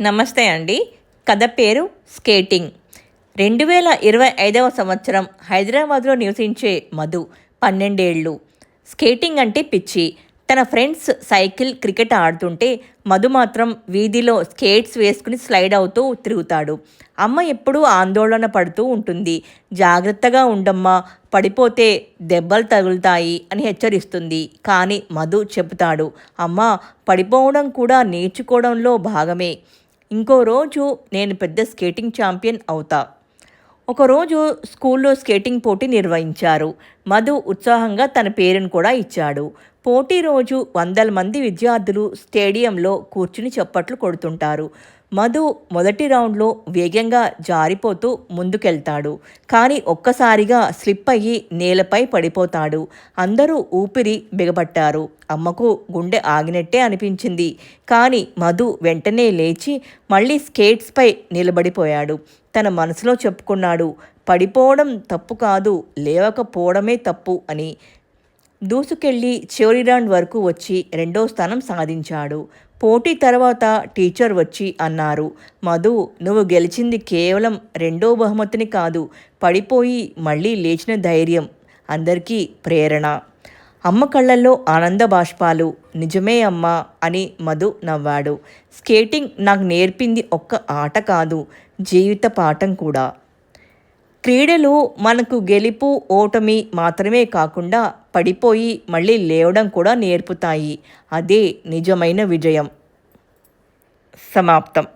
నమస్తే అండి. కథ పేరు స్కేటింగ్. రెండు వేల ఇరవై ఐదవ సంవత్సరం హైదరాబాద్లో నివసించే మధు పన్నెండేళ్ళు స్కేటింగ్ అంటే పిచ్చి. తన ఫ్రెండ్స్ సైకిల్ క్రికెట్ ఆడుతుంటే మధు మాత్రం వీధిలో స్కేట్స్ వేసుకుని స్లైడ్ అవుతూ తిరుగుతాడు. అమ్మ ఎప్పుడూ ఆందోళన పడుతూ ఉంటుంది. జాగ్రత్తగా ఉండమ్మా పడిపోతే దెబ్బలు తగులుతాయి అని హెచ్చరిస్తుంది. కానీ మధు చెబుతాడు అమ్మ పడిపోవడం కూడా నేర్చుకోవడంలో భాగమే. ఇంకో రోజు నేను పెద్ద స్కేటింగ్ ఛాంపియన్ అవుతా. ఒకరోజు స్కూల్లో స్కేటింగ్ పోటీ నిర్వహించారు. మధు ఉత్సాహంగా తన పేరును కూడా ఇచ్చాడు. పోటీ రోజు వందల మంది విద్యార్థులు స్టేడియంలో కూర్చుని చప్పట్లు కొడుతుంటారు. మధు మొదటి రౌండ్లో వేగంగా జారిపోతూ ముందుకెళ్తాడు. కానీ ఒక్కసారిగా స్లిప్ అయ్యి నేలపై పడిపోతాడు. అందరూ ఊపిరి బిగబట్టారు అమ్మకు గుండె ఆగినట్టే అనిపించింది. కానీ మధు వెంటనే లేచి మళ్ళీ స్కేట్స్పై నిలబడిపోయాడు. తన మనసులో చెప్పుకున్నాడు పడిపోవడం తప్పు కాదు లేవకపోవడమే తప్పు అని. దూసుకెళ్ళి చివరి రౌండ్ వరకు వచ్చి రెండో స్థానం సాధించాడు. పోటీ తర్వాత టీచర్ వచ్చి అన్నారు మధు నువ్వు గెలిచింది కేవలం రెండో బహుమతిని కాదు పడిపోయి మళ్ళీ లేచిన ధైర్యం అందరికీ ప్రేరణ. అమ్మ కళ్ళల్లో ఆనంద బాష్పాలు నిజమే అమ్మా అని మధు నవ్వాడు. స్కేటింగ్ నాకు నేర్పింది ఒక్క ఆట కాదు జీవిత పాఠం కూడా. క్రీడలు మనకు గెలుపు ఓటమి మాత్రమే కాకుండా పడిపోయి మళ్ళీ లేవడం కూడా నేర్పుతాయి. అదే నిజమైన విజయం. సమాప్తం.